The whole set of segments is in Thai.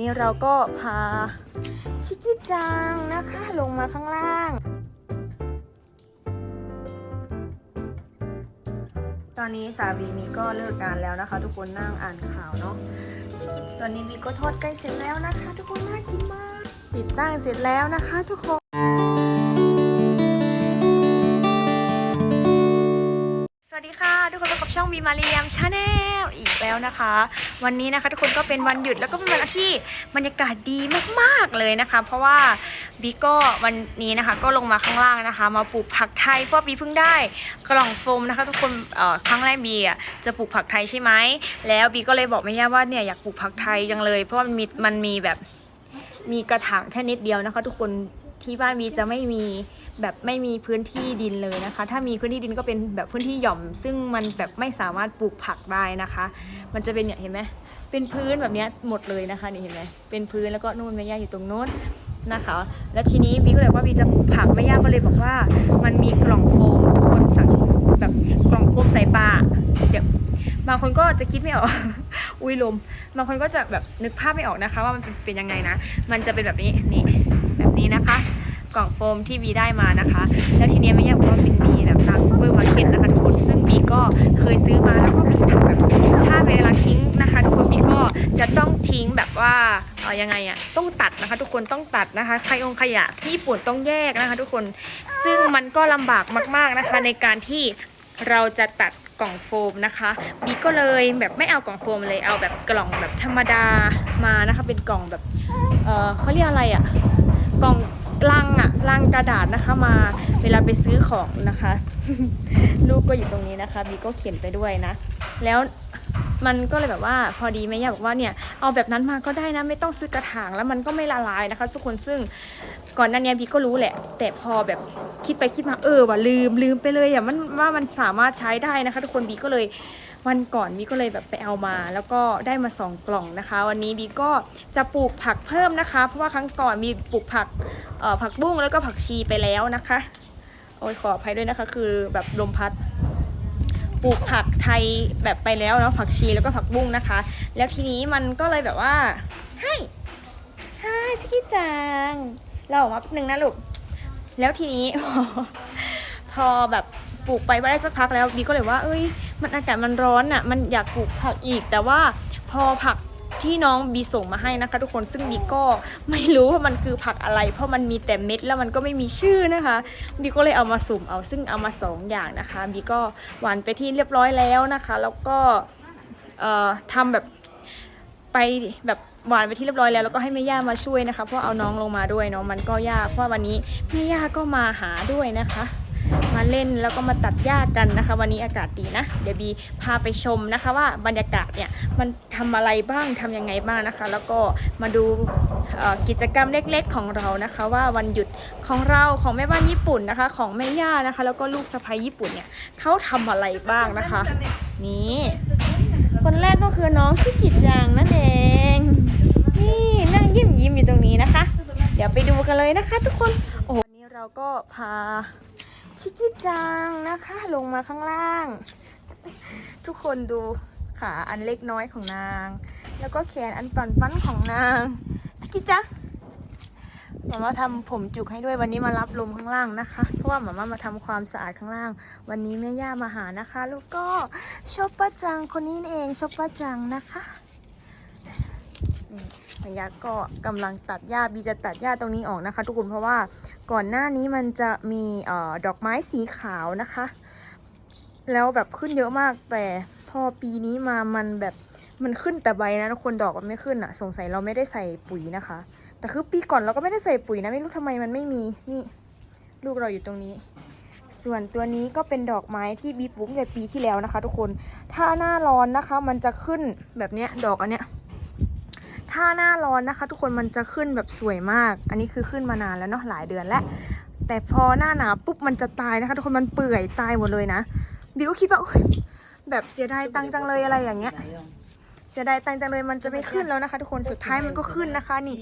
นี้เราก็พาชิคกี้จังนะคะลงมาข้างล่าง ตอนนี้สามีมีก็เลิกงานแล้วนะคะ ทุกคนนั่งอ่านข่าวเนาะตอนนี้มีก็ทอดใกล้เสร็จแล้วนะคะ ทุกคนน่ากินมากติดตั้งเสร็จแล้วนะคะ ทุกคน ช่องบีมาเรียมชาแนลอีกแล้วนะคะ วันนี้นะคะทุกคนก็เป็นวันหยุดแล้วก็เป็นวันที่บรรยากาศดีมากๆเลยนะคะ เพราะว่าบีก็วันนี้นะคะ ก็ลงมาข้างล่างนะคะ มาปลูกผักไทยเพราะบีเพิ่งได้กล่องโฟมนะคะ ทุกคนครั้งแรกบีอะจะปลูกผักไทยใช่ไหมแล้วบีก็เลยบอกแม่ย่าว่าเนี่ยอยากปลูกผักไทยจังเลย เพราะมันมีมันมีแบบมีกระถางแค่นิดเดียวนะคะ ทุกคนที่บ้านบีจะไม่มี แบบไม่มีพื้นที่ดินเลยนะคะ ถ้ามีพื้นที่ดินก็เป็นแบบพื้นที่หย่อม ซึ่งมันแบบไม่สามารถปลูกผักได้นะคะ มันจะเป็นเนี่ยเห็นไหมเป็นพื้นแบบนี้หมดเลยนะคะนี่เห็นไหมเป็นพื้นแล้วก็นู่นแม่ย่าอยู่ตรงนู้นนะคะ แล้วทีนี้บีก็เลยว่าบีจะปลูกผักแม่ย่าก็เลยบอกว่า มันมีกล่องโฟมทุกคนสั่งแบบกล่องโฟมใส่ปลาเดี๋ยวบางคนก็จะคิดไม่ออก อุ้ยลม บางคนก็จะแบบนึกภาพไม่ออกนะคะ ว่ามันเป็นยังไงนะ มันจะเป็นแบบนี้นี่แบบนี้นะคะ กล่องโฟมที่บีได้มานะคะ แล้วทีเนี้ยแม่ยาบอกว่าเป็นบีแบบตามซูเปอร์มาร์เก็ตนะคะทุกคนซึ่งบีก็เคยซื้อมาแล้วก็บีทำแบบถ้าเวลาทิ้งนะคะทุกคนบีก็จะต้องทิ้งแบบว่าเออยังไงอะต้องตัดนะคะ ทุกคนต้องตัดนะคะใครองขยะที่ญี่ปุ่นต้องแยกนะคะ ทุกคนซึ่งมันก็ลำบากมากๆนะคะ ในการที่เราจะตัดกล่องโฟมนะคะบีก็เลยแบบไม่เอากล่องโฟมเลยเอาแบบกล่องแบบธรรมดามานะคะ เป็นกล่องแบบ เออเขาเรียกอะไรอะ กล่อง ลังอะลังกระดาษนะคะมาเวลาไปซื้อของนะคะ ลูกก็อยู่ตรงนี้นะคะบีก็เขียนไปด้วยนะ แล้วมันก็เลยแบบว่าพอดีแม่ย่าบอกว่าเนี่ยเอาแบบนั้นมาก็ได้นะ ไม่ต้องซื้อกระถางแล้วมันก็ไม่ละลายนะคะ ทุกคนซึ่งก่อนหน้านี้บีก็รู้แหละ แต่พอแบบคิดไปคิดมาเออว่ะลืมลืมไปเลยอะมันว่ามันสามารถใช้ได้นะคะ ทุกคนบีก็เลย วันก่อนบีก็เลยแบบไปเอามา แล้วก็ได้มาสองกล่องนะคะ วันนี้บีก็จะปลูกผักเพิ่มนะคะ เพราะว่าครั้งก่อนมีปลูกผักเอ่อผักบุ้งแล้วก็ผักชีไปแล้วนะคะโอ้ยขออภัยด้วยนะคะ คือแบบลมพัดปลูกผักไทยแบบไปแล้วเนาะผักชีแล้วก็ผักบุ้งนะคะ แล้วทีนี้มันก็เลยแบบว่าให้ให้ชิคกี้จังเราออกมาแป๊บนึงนะลูกแล้วทีนี้พอพอแบบปลูกไปได้สักพักแล้วบีก็เลยว่า เอ้ย มันอากาศมันร้อนอะ่ะ มันอยากปลูกผักอีก แต่ว่าพอผักที่น้องบีส่งมาให้นะคะทุกคนซึ่งบีก็ไม่รู้ว่ามันคือผักอะไร เพราะมันมีแต่เม็ดแล้วมันก็ไม่มีชื่อนะคะบีก็เลยเอามาสุ่มเอาซึ่งเอามาสองอย่างนะคะบีก็หวานไปที่เรียบร้อยแล้วนะคะ แล้วก็เอ่อทำแบบไปแบบหวานไปที่เรียบร้อยแล้วแล้วก็ให้แม่ย่ามาช่วยนะคะเพราะเอาน้องลงมาด้วยเนาะมันก็ยากเพราะวันนี้แม่ย่าก็มาหาด้วยนะคะ มาเล่นแล้วก็มาตัดหญ้ากันนะคะ วันนี้อากาศดีนะ เดี๋ยวบีพาไปชมนะคะว่าบรรยากาศเนี่ยมันทำอะไรบ้างทำยังไงบ้างนะคะ แล้วก็มาดูกิจกรรมเล็กๆของเรานะคะ ว่าวันหยุดของเราของแม่บ้านญี่ปุ่นนะคะ ของแม่ย่านะคะ แล้วก็ลูกสะใภ้ญี่ปุ่นเนี่ยเขาทำอะไรบ้างนะคะ นี่คนแรกก็คือน้องชิกิจังนั่นเอง นี่นั่งยิ้มยิ้มอยู่ตรงนี้นะคะ เดี๋ยวไปดูกันเลยนะคะ ทุกคนโอ้โหนนี้เราก็พา ชิคกี้จังนะคะ ลงมาข้างล่าง ทุกคนดูขาอันเล็กน้อยของนาง แล้วก็แขนอันปันปันของนางชิคกี้จังหมามาทำผมจุกให้ด้วยวันนี้มารับลมข้างล่างนะคะ เพราะว่าหมามามาทำความสะอาดข้างล่าง วันนี้แม่ย่ามาหานะคะ แล้วก็ชอบปปะจังคนนี้เองชอบปปะจังนะคะ ยักก็กำลังตัดหญ้าบีจะตัดหญ้าตรงนี้ออกนะคะ ทุกคนเพราะว่าก่อนหน้านี้มันจะมีเออดอกไม้สีขาวนะคะ แล้วแบบขึ้นเยอะมากแต่พอปีนี้มามันแบบมันขึ้นแต่ใบนะทุกคนดอกมันไม่ขึ้นอะสงสัยเราไม่ได้ใส่ปุ๋ยนะคะ แต่คือปีก่อนเราก็ไม่ได้ใส่ปุ๋ยนะไม่รู้ทำไมมันไม่มีนี่ ลูกเราอยู่ตรงนี้ ส่วนตัวนี้ก็เป็นดอกไม้ที่บีปลูกในปีที่แล้วนะคะ ทุกคนถ้าหน้าร้อนนะคะ มันจะขึ้นแบบเนี้ยดอกอันเนี้ย ถ้าหน้าร้อนนะคะ ทุกคนมันจะขึ้นแบบสวยมาก อันนี้คือขึ้นมานานแล้วเนาะหลายเดือนแล้ว แต่พอหน้าหนาวปุ๊บมันจะตายนะคะ ทุกคนมันเปื่อยตายหมดเลยนะบิวก็คิดว่าแบบเสียดายตังจังเลยอะไรอย่างเงี้ย เสียดายตังจังเลยมันจะไม่ขึ้นแล้วนะคะ ทุกคนสุดท้ายมันก็ขึ้นนะคะนี่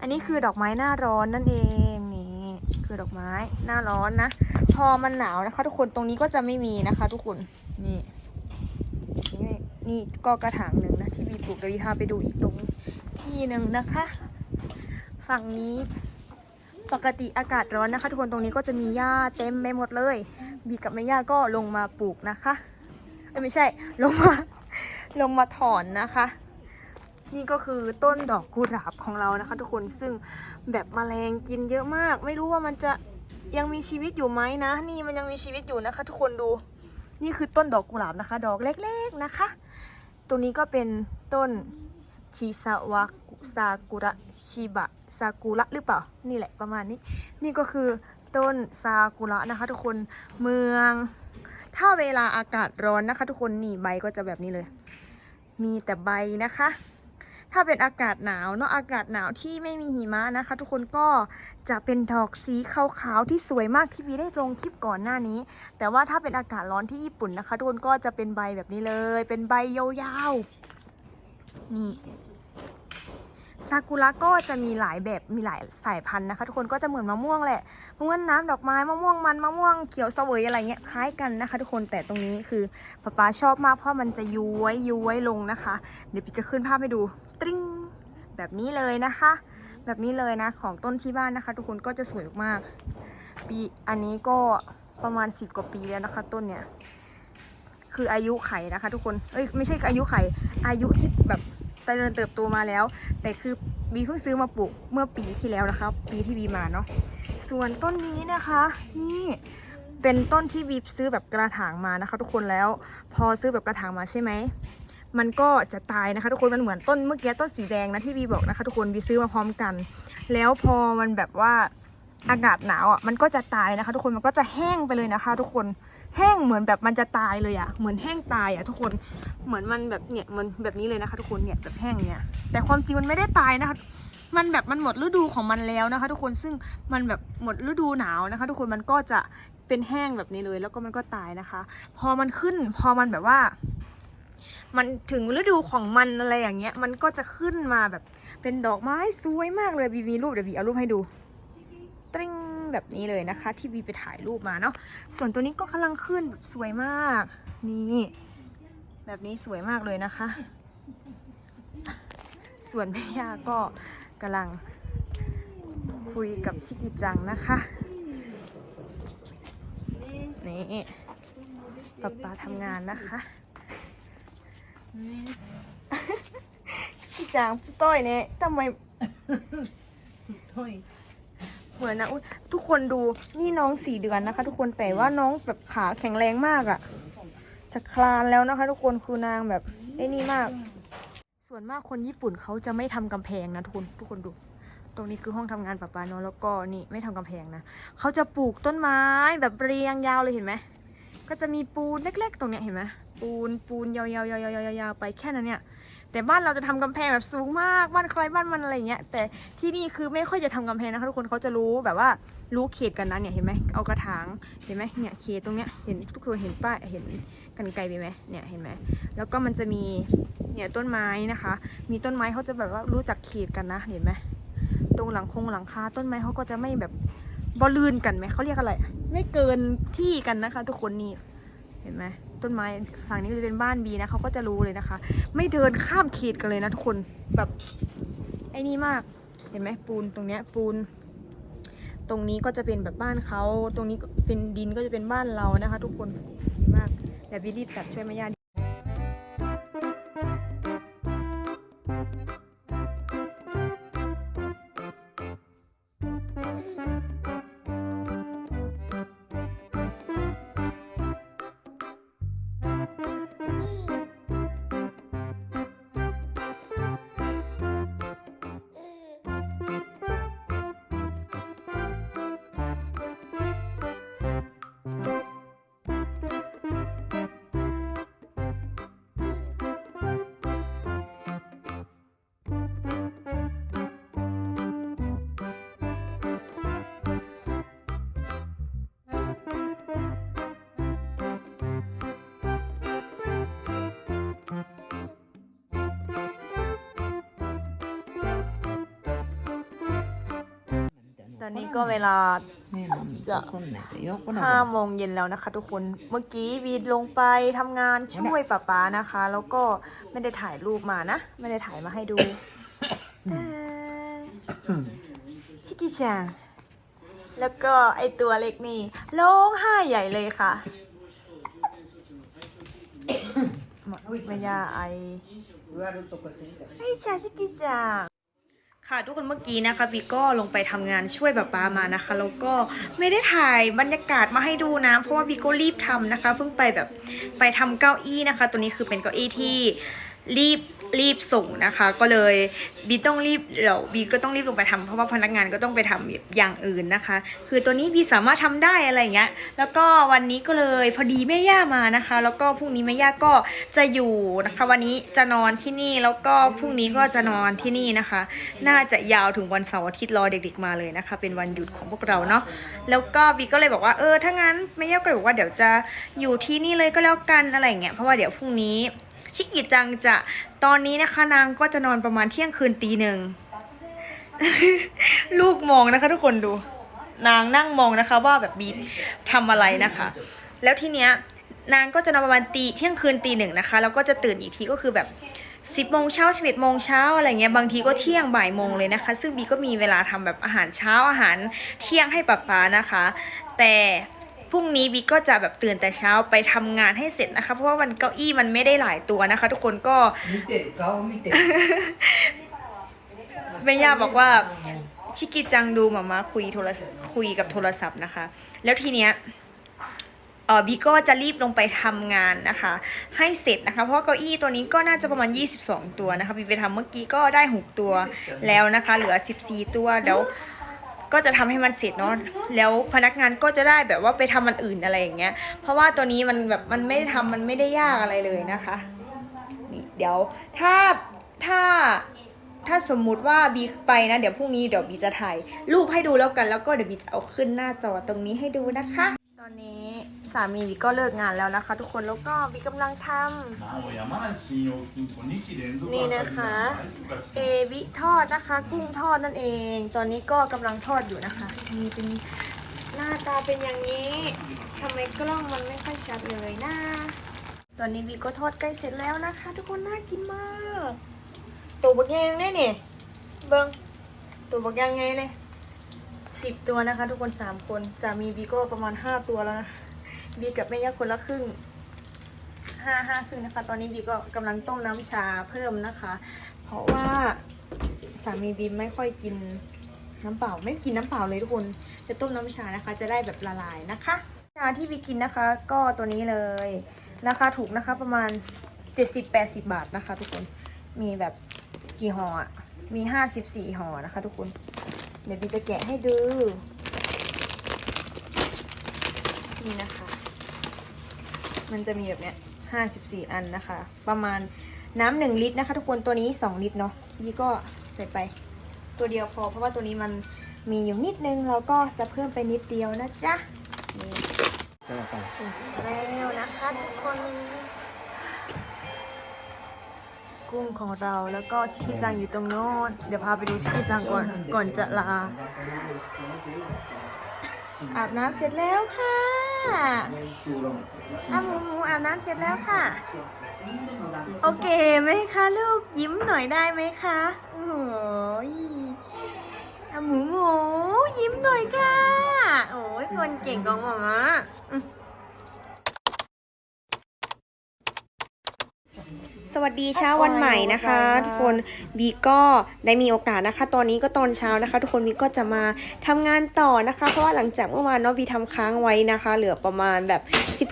อันนี้คือดอกไม้หน้าร้อนนั่นเองนี่คือดอกไม้หน้าร้อนนะพอมันหนาวนะคะ ทุกคนตรงนี้ก็จะไม่มีนะคะ ทุกคนนี่นี่ก็กระถางหนึ่งนะที่บีปลูกเดี๋ยวบีพาไปดูอีกตรง ที่หนึ่งนะคะ ฝั่งนี้ปกติอากาศร้อนนะคะ ทุกคนตรงนี้ก็จะมีหญ้าเต็มไปหมดเลย บีกับแม่ย่าก็ลงมาปลูกนะคะไม่ใช่ลงมาลงมาถอนนะคะ นี่ก็คือต้นดอกกุหลาบของเรานะคะ ทุกคนซึ่งแบบแมลงกินเยอะมาก ไม่รู้ว่ามันจะยังมีชีวิตอยู่ไหมนะ นี่มันยังมีชีวิตอยู่นะคะ ทุกคนดู นี่คือต้นดอกกุหลาบนะคะ ดอกเล็ก ๆนะคะ ตัวนี้ก็เป็นต้น ชิซาวะซากุระชิบะซากุระหรือเปล่า นี่แหละประมาณนี้ นี่ก็คือต้นซากุระนะคะ ทุกคนเมือง ถ้าเวลาอากาศร้อนนะคะ ทุกคนนี่ใบก็จะแบบนี้เลย มีแต่ใบนะคะ ถ้าเป็นอากาศหนาวเนาะอากาศหนาวที่ไม่มีหิมะนะคะ ทุกคนก็จะเป็นดอกสีขาวๆที่สวยมากที่วีได้ลงคลิปก่อนหน้านี้ แต่ว่าถ้าเป็นอากาศร้อนที่ญี่ปุ่นนะคะ ทุกคนก็จะเป็นใบแบบนี้เลย เป็นใบยาวๆนี่ ซากุระก็จะมีหลายแบบมีหลายสายพันธุ์นะคะ ทุกคนก็จะเหมือนมะม่วงแหละมะม่วงน้ำดอกไม้มะม่วงมันมะม่วงเขียวเสวยอะไรเงี้ยคล้ายกันนะคะ ทุกคนแต่ตรงนี้คือป๊าป๊าชอบมากเพราะมันจะย้วยย้วยลงนะคะ เดี๋ยวพี่จะขึ้นภาพให้ดูตริ้งแบบนี้เลยนะคะ แบบนี้เลยนะของต้นที่บ้านนะคะ ทุกคนก็จะสวยมากปีอันนี้ก็ประมาณสิบกว่าปีแล้วนะคะ ต้นเนี่ยคืออายุไขนะคะ ทุกคน เอ้ยไม่ใช่อายุไข อายุที่ เจริญเติบโตมาแล้ว แต่คือบีเพิ่งซื้อมาปลูกเมื่อปีที่แล้วนะคะ ปีที่บีมาเนาะส่วนต้นนี้นะคะ นี่เป็นต้นที่บีซื้อแบบกระถางมานะคะ ทุกคนแล้วพอซื้อแบบกระถางมาใช่ไหมมันก็จะตายนะคะ ทุกคนมันเหมือนต้นเมื่อกี้ต้นสีแดงนะที่บีบอกนะคะ ทุกคนบีซื้อมาพร้อมกัน แล้วพอมันแบบว่า อากาศหนาวอะมันก็จะตายนะคะ ทุกคนมันก็จะแห้งไปเลยนะคะ ทุกคนแห้งเหมือนแบบมันจะตายเลยอะเหมือนแห้งตายอะทุกคนเหมือนมันแบบเนี่ยเหมันแบบนี้เลยนะคะ ทุกคนเนี่ยแบบแห้งเนี่ย แต่ความจริงมันไม่ได้ตายนะคะ มันแบบมันหมดฤดูของมันแล้วนะคะ ทุกคนซึ่งมันแบบหมดฤดูหนาวนะคะ ทุกคนมันก็จะเป็นแห้งแบบนี้เลย แล้วก็มันก็ตายนะคะ พอมันขึ้นพอมันแบบว่ามันถึงฤดูของมันอะไรอย่างเงี้ย มันก็จะขึ้นมาแบบเป็นดอกไม้สวยมากเลยบีมีรูปเดี๋ยวบีเอารูปให้ดู ตริ้งแบบนี้เลยนะคะ ที่บีไปถ่ายรูปมาเนาะส่วนตัวนี้ก็กำลังขึ้นแบบสวยมาก นี่แบบนี้สวยมากเลยนะคะ ส่วนแม่ย่าก็กำลังคุยกับชิกิจังนะคะนี่ป๊าป๊าทำงานนะคะชิกิจังพี่ต้อยเนี่ยทำไม thôi เหมือนนะอุ๊ยทุกคนดูนี่น้องสี่เดือนนะคะ ทุกคนแต่ว่าน้องแบบขาแข็งแรงมากอะ่ะ จะคลานแล้วนะคะ ทุกคนคือนางแบบไอ้นี่มาก ส่วนมากคนญี่ปุ่นเขาจะไม่ทำกำแพงนะทุกคนทุกคนดู ตรงนี้คือห้องทำงานป้าปาเนาะแล้วก็นี่ไม่ทำกำแพงนะเขาจะปลูกต้นไม้แบบเรียงยาวเลยเห็นไหมก็จะมีปูนเล็ก ๆ ตรงเนี้ยเห็นไหมปูนปูนยาวๆๆๆๆไปแค่นั้นเนี่ย แต่บ้านเราจะทำกำแพงแบบสูงมากบ้านใครบ้านมันอะไรเงี้ย แต่ที่นี่คือไม่ค่อยจะทำกำแพงนะคะทุกคนเขาจะรู้แบบว่ารู้เขตกันนะเนี่ยเห็นไหมเอากระถางเห็นไหมเนี่ยเขตตรงเนี้ยเห็นทุกคนเห็นป้ายเห็นกันไกลไปไหมเนี่ยเห็นไหมแล้วก็มันจะมีเนี่ยต้นไม้นะคะ มีต้นไม้เขาจะแบบว่ารู้จักเขตกันนะเห็นไหมตรงหลังคงหลังคาต้นไม้เขาก็จะไม่แบบบอลื่นกันไหมเขาเรียกอะไร ไม่เกินที่กันนะคะ ทุกคนนี่เห็นไหม ต้นไม้ฝั่งนี้ก็จะเป็นบ้านบีนะเขาก็จะรู้เลยนะคะ ไม่เดินข้ามเขตกันเลยนะทุกคนแบบไอ้นี่มากเห็นไหมปูนตรงเนี้ยปูน ตรงนี้ก็จะเป็นแบบบ้านเขาตรงนี้เป็นดินก็จะเป็นบ้านเรานะคะ ทุกคนดีมากแต่บิลลี่ตัดช่วยไม่ย่าก นี้ก็เวลาจะห้าโมงเย็นแล้วนะคะ ทุกคน เมื่อกี้วีดลงไปทำงานช่วยป้าป๊านะคะ แล้วก็ไม่ได้ถ่ายรูปมานะ ไม่ได้ถ่ายมาให้ดูชิคกี้จังแล้วก็ไอตัวเล็กนี่ร้องไห้ใหญ่เลยค่ะมายาไอไอชาชิคกี้จัง ค่ะทุกคนเมื่อกี้นะคะบีก็ลงไปทำงานช่วยแบบป้ามานะคะแล้วก็ไม่ได้ถ่ายบรรยากาศมาให้ดูนะเพราะว่าบีก็รีบทำนะคะ เพิ่งไปแบบไปทำเก้าอี้นะคะ ตัวนี้คือเป็นเก้าอี้ที่รีบ รีบส่งนะคะ ก็เลยบีต้องรีบเดี๋ยวบีก็ต้องรีบลงไปทำเพราะว่าพนักงานก็ต้องไปทำอย่างอื่นนะคะ คือตัวนี้บีสามารถทำได้อะไรเงี้ย แล้วก็วันนี้ก็เลยพอดีแม่ย่ามานะคะ แล้วก็พรุ่งนี้แม่ย่าก็จะอยู่นะคะ วันนี้จะนอนที่นี่แล้วก็พรุ่งนี้ก็จะนอนที่นี่นะคะ น่าจะยาวถึงวันเสาร์อาทิตย์รอเด็กๆมาเลยนะคะ เป็นวันหยุดของพวกเราเนาะแล้วก็บีก็เลยบอกว่าเออถ้างั้นแม่ย่าก็เลยบอกว่าเดี๋ยวจะอยู่ที่นี่เลยก็แล้วกันอะไรเงี้ยเพราะว่าเดี๋ยวพรุ่งนี้ ชิกิจังจะตอนนี้นะคะนางก็จะนอนประมาณเที่ยงคืนตีหนึ่งลูกมองนะคะ ทุกคนดู นางนั่งมองนะคะว่าแบบบีทำอะไรนะคะ แล้วทีเนี้ยนางก็จะนอนประมาณตีเที่ยงคืนตีหนึ่งนะคะแล้วก็จะตื่นอีกทีก็คือแบบสิบโมงเช้าสิบเอ็ดโมงเช้าอะไรเงี้ยบางทีก็เที่ยงบ่ายโมงเลยนะคะ ซึ่งบีก็มีเวลาทำแบบอาหารเช้าอาหารเที่ยงให้ป๊าป๊านะคะ แต่ พรุ่งนี้บิ๊กก็จะแบบตื่นแต่เช้าไปทำงานให้เสร็จนะคะ เพราะว่าวันเก้าอี้มันไม่ได้หลายตัวนะคะ ทุกคนก็ไม่เต็มเก้าไม่เต็มแม่ย่าบอกว่าชิกิจังดูมามาคุยโทรคุยกับโทรศัพท์นะคะ แล้วทีเนี้ยเออบีก็จะรีบลงไปทำงานนะคะ ให้เสร็จนะคะ เพราะเก้าอี้ตัวนี้ก็น่าจะประมาณ 22 ตัวนะคะบีไปทำเมื่อกี้ก็ได้ 6 ตัวแล้วนะคะ เหลือ 14 ตัวเดี๋ยว ก็จะทำให้มันเสร็จเนาะแล้วพนักงานก็จะได้แบบว่าไปทำมันอื่นอะไรอย่างเงี้ย เพราะว่าตัวนี้มันแบบมันไม่ได้ทำมันไม่ได้ยากอะไรเลยนะคะนี่เดี๋ยวถ้าถ้าถ้าสมมุติว่าบีไปนะ เดี๋ยวพรุ่งนี้เดี๋ยวบีจะถ่ายรูปให้ดูแล้วกันแล้วก็เดี๋ยวบีจะเอาขึ้นหน้าจอตรงนี้ให้ดูนะคะ ตอนนี้ สามีวิก็เลิกงานแล้วนะคะ ทุกคนแล้วก็วิกกำลังทำนี่นะคะ เอวิทอดนะคะ กุ้งทอดนั่นเอง ตอนนี้ก็กำลังทอดอยู่นะคะมีเป็นหน้าตาเป็นอย่างนี้ทำไมกล้องมันไม่ค่อยชัดเลยนะตอนนี้วิก็ทอดใกล้เสร็จแล้วนะคะ ทุกคนน่ากินมากตัวบักแยงได้เนี่ยเบิ้งตัวบักแยงไงเลยสิบตัวนะคะ ทุกคนสามคนจะมีบิ๊กก็ประมาณห้าตัวแล้วนะ บีกับแม่ย่าคนละครึ่งห้าห้าครึ่งนะคะ ตอนนี้บีก็กำลังต้มน้ำชาเพิ่มนะคะ เพราะว่าสามีบีไม่ค่อยกินน้ำเปล่า ไม่กินน้ำเปล่าเลยทุกคน จะต้มน้ำชานะคะ จะได้แบบละลายนะคะ ชาที่บีกินนะคะ ก็ตัวนี้เลยราคาถูกนะคะประมาณ 70-80 บาทนะคะ ทุกคน มีแบบกี่ห่ออะ มี 54ห่อนะคะ ทุกคน เดี๋ยวบีจะแกะให้ดู นี่นะคะ มันจะมีแบบเนี้ยห้าสิบสี่อันนะคะ ประมาณน้ำหนึ่งลิตรนะคะ ทุกคนตัวนี้สองลิตรเนาะยี่ก็ใส่ไปตัวเดียวพอ เพราะว่าตัวนี้มันมีอยู่นิดนึงเราก็จะเพิ่มไปนิดเดียวนะจ๊ะนี่เสร็จแล้วนะคะทุกคน กุ้งของเราแล้วก็ชิคิจังอยู่ตรงโน้นเดี๋ยวพาไปดูชิคิจังก่อนก่อนจะลา อาบน้ำเสร็จแล้วค่ะ อาหมูหมูอาบน้ำเสร็จแล้วค่ะ โอเคไหมคะลูกยิ้มหน่อยได้ไหมคะโอ้ยหอาหมูหมูยิ้มหน่อยค่ะ โอ้ยคนเก่งของหมอมาอืม สวัสดีเช้าวันใหม่นะคะ ทุกคนบีก็ได้มีโอกาสนะคะ ตอนนี้ก็ตอนเช้านะคะ ทุกคนบีก็จะมาทำงานต่อนะคะ เพราะว่าหลังจากเมื่อวานเนาะบีทำค้างไว้นะคะ เหลือประมาณแบบ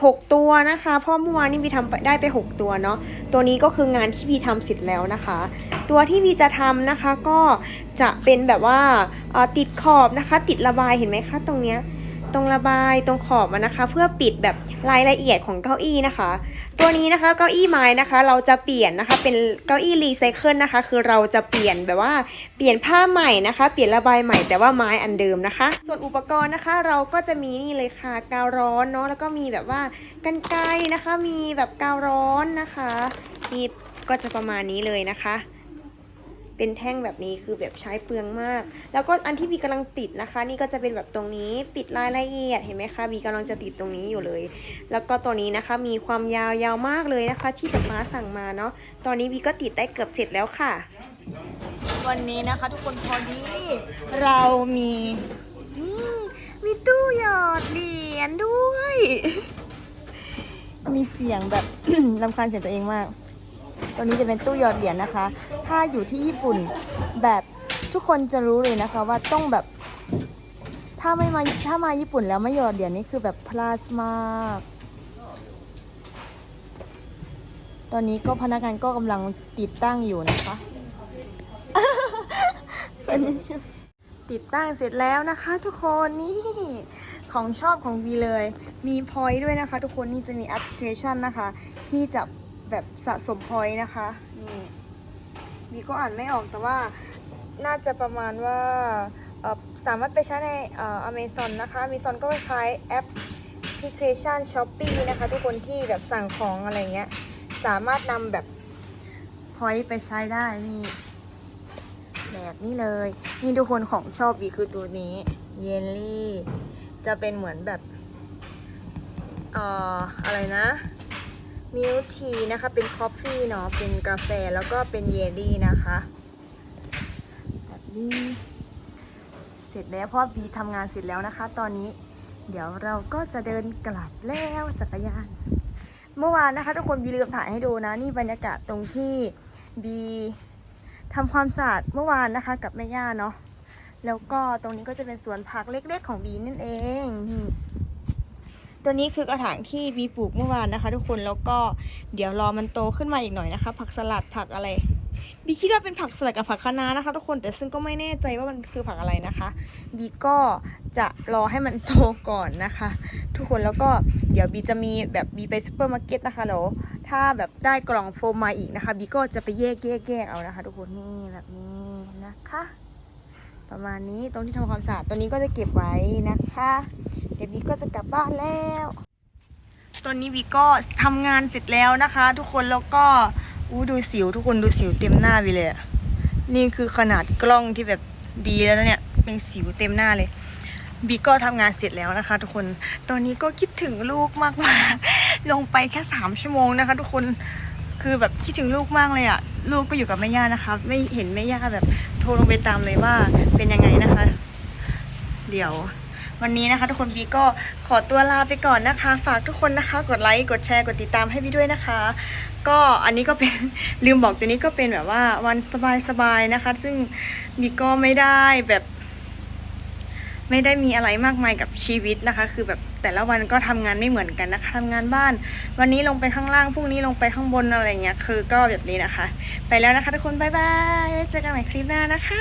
16 ตัวนะคะเพราะเมื่อวานนี้บีทำไปได้ไป 6 ตัวเนาะตัวนี้ก็คืองานที่บีทำเสร็จแล้วนะคะ ตัวที่บีจะทำนะคะก็จะเป็นแบบว่าเอ่อติดขอบนะคะ ติดระบายเห็นไหมคะตรงเนี้ย ตรงระบายตรงขอบมันนะคะ เพื่อปิดแบบรายละเอียดของเก้าอี้นะคะ ตัวนี้นะคะเก้าอี้ไม้นะคะ เราจะเปลี่ยนนะคะเป็นเก้าอี้รีไซเคิลนะคะ คือเราจะเปลี่ยนแบบว่าเปลี่ยนผ้าใหม่นะคะ เปลี่ยนระบายใหม่แต่ว่าไม้อันเดิมนะคะ ส่วนอุปกรณ์นะคะ เราก็จะมีนี่เลยค่ะกาวร้อนเนาะแล้วก็มีแบบว่ากันไกรนะคะ มีแบบกาวร้อนนะคะนี่ก็จะประมาณนี้เลยนะคะ เป็นแท่งแบบนี้คือแบบใช้เปลืองมาก แล้วก็อันที่บีกำลังติดนะคะ นี่ก็จะเป็นแบบตรงนี้ปิดรายละเอียดเห็นไหมคะบีกำลังจะติดตรงนี้อยู่เลย แล้วก็ตัวนี้นะคะมีความยาวยาวมากเลยนะคะ ที่ป๊าป๊าสั่งมาเนาะตอนนี้บีก็ติดได้เกือบเสร็จแล้วค่ะ วันนี้นะคะ ทุกคนพอดีเรามีมีตู้หยอดเหรียญด้วย มีเสียงแบบลำคาญเสียงตัวเองมาก ตัวนี้จะเป็นตู้หยอดเหรียญนะคะ ถ้าอยู่ที่ญี่ปุ่นแบบทุกคนจะรู้เลยนะคะว่าต้องแบบ ถ้าไม่มาถ้ามาญี่ปุ่นแล้วไม่หยอดเหรียญนี่คือแบบพลาสมากตอนนี้ก็พนักงานก็กำลังติดตั้งอยู่นะคะคนนี้ติดตั้งเสร็จแล้วนะคะ ทุกคนนี่ของชอบของวีเลย มีพอยต์ด้วยนะคะ ทุกคนนี่จะมีแอปพลิเคชันนะคะ ที่จะ แบบสะสมพอยนะคะ นี่วีก็อ่านไม่ออกแต่ว่าน่าจะประมาณว่าสามารถไปใช้ในเอ่อ Amazon นะคะ Amazon ก็คล้ายแอปพลิเคชัน s h o p e e นะคะ ทุกคนที่แบบสั่งของอะไรเงี้ย สามารถนำแบบพอยต์ไปใช้ได้นี่แบบนี้เลย นี่ทุกคนของชอบวีคือตัวนี้เยลลี่ จะเป็นเหมือนแบบเอ่ออะไรนะ มิลทีนะคะ เป็นคอฟฟี่เนาะ เป็นกาแฟแล้วก็เป็นเยลลี่นะคะแบบนี้เสร็จแล้วพ่อบีทำงานเสร็จแล้วนะคะ ตอนนี้เดี๋ยวเราก็จะเดินกลับแล้วจักรยาน เมื่อวานนะคะ ทุกคนบีลืมถ่ายให้ดูนะ นี่บรรยากาศตรงที่บีทำความสะอาดเมื่อวานนะคะ กับแม่ย่าเนาะแล้วก็ตรงนี้ก็จะเป็นสวนผักเล็กๆของบีนั่นเองนี่ ตัวนี้คือกระถางที่บีปลูกเมื่อวานนะคะ ทุกคนแล้วก็เดี๋ยวรอมันโตขึ้นมาอีกหน่อยนะคะ ผักสลัดผักอะไรบีคิดว่าเป็นผักสลัดกับผักคะน้านะคะ ทุกคนแต่ซึ่งก็ไม่แน่ใจว่ามันคือผักอะไรนะคะบีก็จะรอให้มันโตก่อนนะคะ ทุกคนแล้วก็เดี๋ยวบีจะมีแบบบีไปซูเปอร์มาร์เก็ตนะคะแล้วถ้าแบบได้กล่องโฟมมาอีกนะคะบีก็จะไปแยกแยกแยกเอานะคะ ทุกคนนี่แบบนี้นะคะ ประมาณนี้ตรงที่ทำความสะอาดตัวนี้ก็จะเก็บไว้นะคะเดี๋ยวบีก็จะกลับบ้านแล้วตอนนี้บีก็ทำงานเสร็จแล้วนะคะ ทุกคนแล้วก็อู้ดูสิว ทุกคนดูสิวเต็มหน้าบีเลยนี่คือขนาดกล้องที่แบบดีแล้วนะเนี่ยเป็นสิวเต็มหน้าเลยบีก็ทำงานเสร็จแล้วนะคะ ทุกคน ตอนนี้ก็คิดถึงลูกมากๆ ลงไปแค่สามชั่วโมงนะคะ ทุกคน คือแบบคิดถึงลูกมากเลยอะ ลูกก็อยู่กับแม่ย่านะคะ ไม่เห็นแม่ย่าแบบโทรลงไปตามเลยว่าเป็นยังไงนะคะ เดี๋ยววันนี้นะคะ ทุกคนบีก็ขอตัวลาไปก่อนนะคะ ฝากทุกคนนะคะ กดไลค์กดแชร์กดติดตามให้บีด้วยนะคะ ก็อันนี้ก็เป็นลืมบอกตัวนี้ก็เป็นแบบว่าวันสบายๆนะคะ ซึ่งบีก็ไม่ได้แบบ ไม่ได้มีอะไรมากมายกับชีวิตนะคะ คือแบบ แต่ละวันก็ทำงานไม่เหมือนกันนะคะทำงานบ้าน วันนี้ลงไปข้างล่างพรุ่งนี้ลงไปข้างบนอะไรเงี้ยคือก็แบบนี้นะคะ ไปแล้วนะคะทุกคนบ๊ายบายเจอกันใหม่คลิปหน้านะคะ